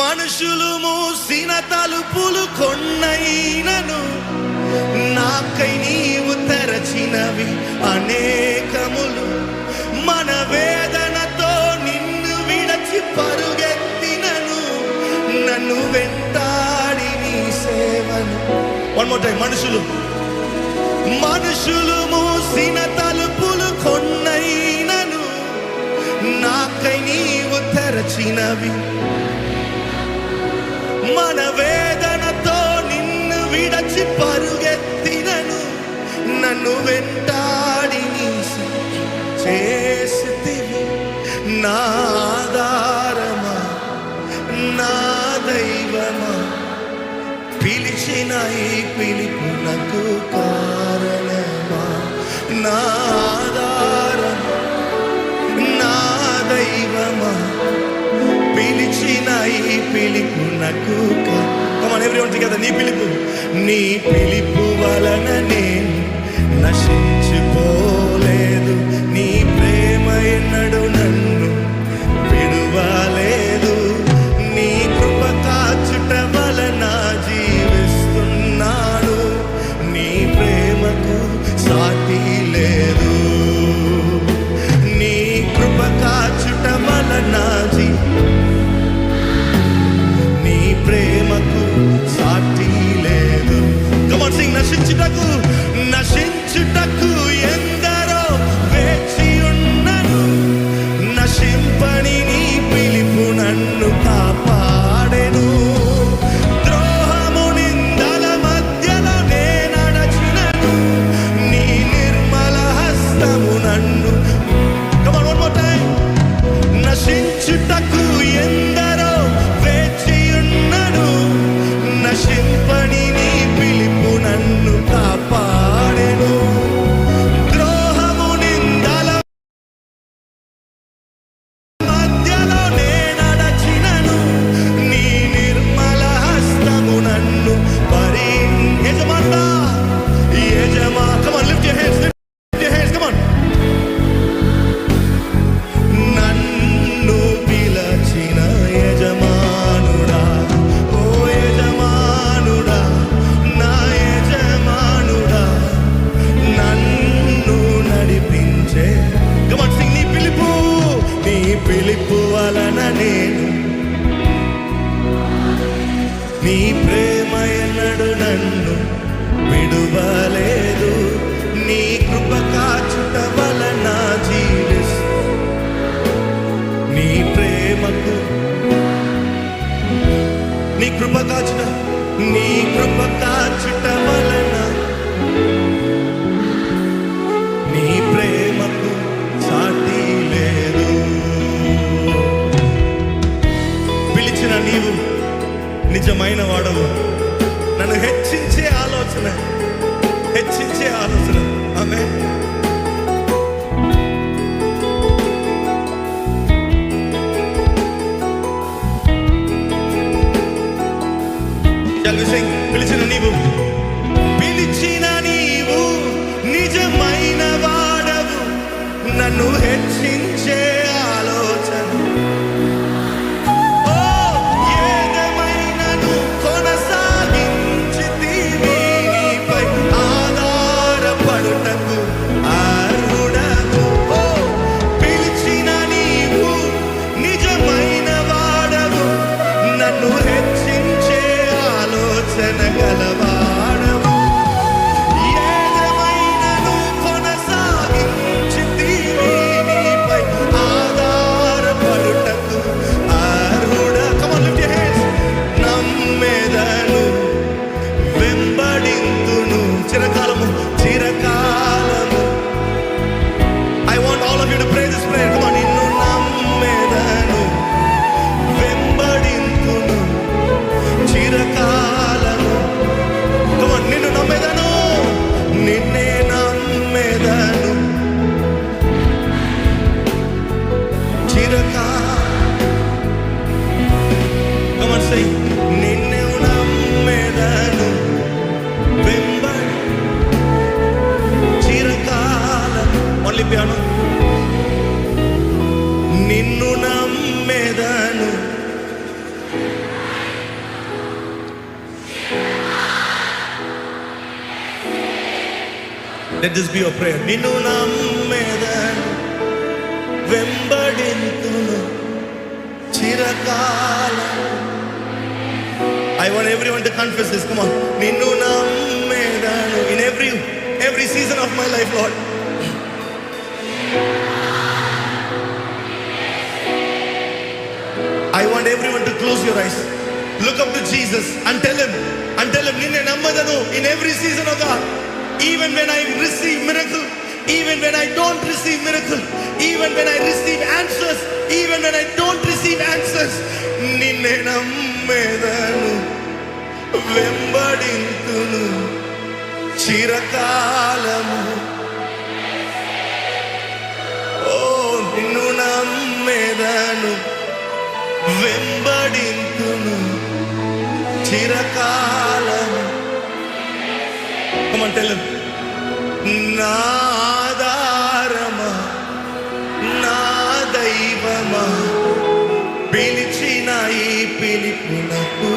మనుషులు మూసిన తలుపులు కొన్నైనను. నాకై నీవు తెరచినవి అనేకములు. మన వేదనతో నిన్ను విడచి పరుగెత్తినను. నన్ను వెంటాడి నీ సేవను. వన్ మనుషులు. మనుషులు మూసిన తలుపులు కొన్నైనను. నాకై నీవు తెరచినవి నన్ను వెంటాడి చేసి నాదారమా నా దైవమా? పిలిచిన ఈ పిలుపు నాకు కారణమా? నాదారమా నా దైవమా? పిలిచిన ఈ పిలుపు నాకు పిలుపునకు ఎవరి ఉంటుంది కదా నీ పిలుపు నీ పిలుపు వలన నేను నశించిపోలేదు. నీ ప్రేమ ఎన్నడూ 难入 నీ ప్రేమ ఎన్నడు నన్ను విడువలే. Amém. ಜನಗಳ ನಂಬ್ಯಾನು ನಿನ್ನು ನಮ್ಮೆದನು Let this be your prayer. నిన్ను నమ్మెదను వెంబడింతును చిరకాలం I want everyone to confess this. Come on. నిన్ను నమ్మెదను in every every season of my life, Lord. I want everyone to close your eyes. Look up to Jesus and tell him, and tell him, నిన్నే నమ్మదను in every season of God. Even when I receive miracle, even when I don't receive miracle, even when I receive answers, even when I don't receive answers, నిన్నే నమ్మేదను వెంబడింతును చిరకాలము నమ్మేదను వెంబడింతును చిరకాలము come on తెలు నా నా దైవమా పిలిచిన ఈ పిలుపునకు